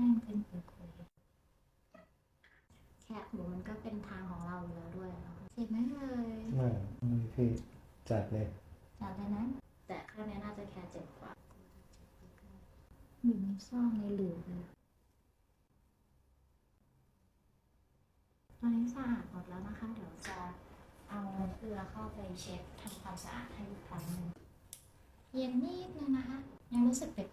ห้งเป็นคุยแค่หมูมันก็เป็นทางของเราอยู่แล้วด้วยเนาะเจ็บไหมเลยไม่ไม่พี่จัดเลยจัดเลยนะแต่ข้างนี้น่าจะแค่เจ็บกว่าอยู่ในซ่องในหลืมเลยตอนนี้สะอาดหมดแล้วนะคะ เดี๋ยวจะเอาเกลือเข้าไปเช็ดทำความสะอาดให้อีกครั้งหนึ่งเย็นนิดนึงนะคะ ยังรู้สึกเป็ด